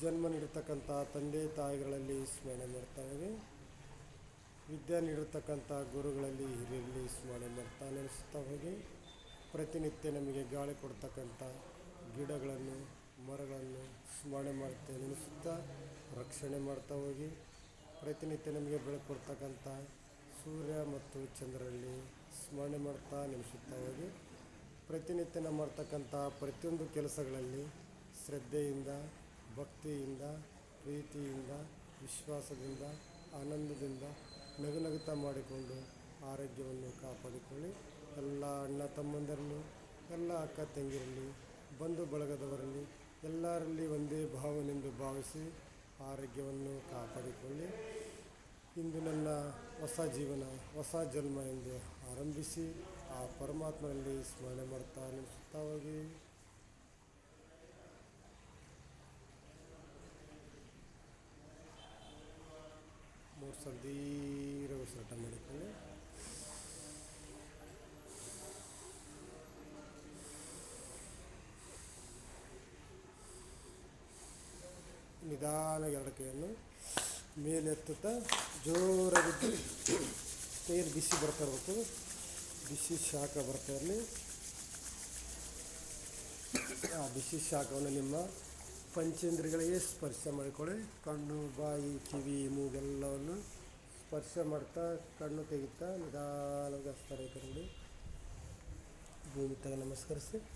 ಜನ್ಮ ನೀಡಿರ್ತಕ್ಕಂಥ ತಂದೆ ತಾಯಿಗಳಲ್ಲಿ ಸ್ಮರಣೆ ಮಾಡ್ತಾ ಹೋಗಿ ವಿದ್ಯೆ ನೀಡಿರ್ತಕ್ಕಂಥ ಗುರುಗಳಲ್ಲಿ ಹಿರಿಯಲ್ಲಿ ಸ್ಮರಣೆ ಮಾಡ್ತಾ ನೆನೆಸ್ತಾ ಹೋಗಿ. ಪ್ರತಿನಿತ್ಯ ನಮಗೆ ಗಾಳಿ ಕೊಡ್ತಕ್ಕಂಥ ಗಿಡಗಳನ್ನು, ಮರಗಳನ್ನು ಸ್ಮರಣೆ ಮಾಡ್ತಾ ನೆನೆಸುತ್ತಾ ರಕ್ಷಣೆ ಮಾಡ್ತಾ ಹೋಗಿ. ಪ್ರತಿನಿತ್ಯ ನಮಗೆ ಬೆಳಕು ಕೊಡ್ತಕ್ಕಂಥ ಸೂರ್ಯ ಮತ್ತು ಚಂದ್ರರಲ್ಲಿ ಸ್ಮರಣೆ ಮಾಡ್ತಾ ನೆನೆಸುತ್ತಾ ಹೋಗಿ. ಪ್ರತಿನಿತ್ಯ ನಾವು ಮಾಡ್ತಕ್ಕಂಥ ಪ್ರತಿಯೊಂದು ಕೆಲಸಗಳಲ್ಲಿ ಶ್ರದ್ಧೆಯಿಂದ ಭಕ್ತಿಯಿಂದ, ಪ್ರೀತಿಯಿಂದ, ವಿಶ್ವಾಸದಿಂದ, ಆನಂದದಿಂದ ನಗು ಮಾಡಿಕೊಂಡು ಆರೋಗ್ಯವನ್ನು ಕಾಪಾಡಿಕೊಳ್ಳಿ. ಎಲ್ಲ ಅಣ್ಣ ತಮ್ಮಂದಿರಲಿ, ಎಲ್ಲ ಅಕ್ಕ ತಂಗಿರಲ್ಲಿ ಬಂಧು ಬಳಗದವರಲ್ಲಿ ಎಲ್ಲರಲ್ಲಿ ಒಂದೇ ಭಾವನೆಂದು ಭಾವಿಸಿ ಆರೋಗ್ಯವನ್ನು ಕಾಪಾಡಿಕೊಳ್ಳಿ. ಇಂದು ನನ್ನ ಹೊಸ ಜೀವನ, ಹೊಸ ಜನ್ಮ ಎಂದು ಆರಂಭಿಸಿ ಆ ಪರಮಾತ್ಮನಲ್ಲಿ ಸ್ಮರಣೆ ಮಾಡ್ತಾ ನೆನೆಸುತ್ತಾ ಹೋಗಿ. ಸಲ ದೀರ್ಘ ಉಸಿರಾಟ ಮಾಡಿಕೊಳ್ಳಿ ನಿಧಾನ ಎರಡು ಕೈಯನ್ನು ಮೇಲೆ ಎತ್ತುತ್ತಾ ಜೋರಾಗಿ ಕೈಯಲ್ಲಿ ಬಿಸಿ ಬರ್ತಾ ಇರಬೇಕು. ಬಿಸಿ ಶಾಖ ಬರ್ತಾ ಇರಲಿ. ಆ ಬಿಸಿ ಶಾಖವನ್ನು ನಿಮ್ಮ ಪಂಚೇಂದ್ರಿಯಗಳಿಗೆ ಸ್ಪರ್ಶ ಮಾಡಿಕೊಳ್ಳಿ. ಕಣ್ಣು, ಬಾಯಿ, ಕಿವಿ, ಮೂಗೆಲ್ಲವನ್ನು ಸ್ಪರ್ಶ ಮಾಡ್ತಾ ಕಣ್ಣು ತೆಗಿತಾ ನಿಧಾನವಾಗಿ ಹಸ್ತಾರೆ ಭೂಮಿ ತಗ ನಮಸ್ಕರಿಸಿ.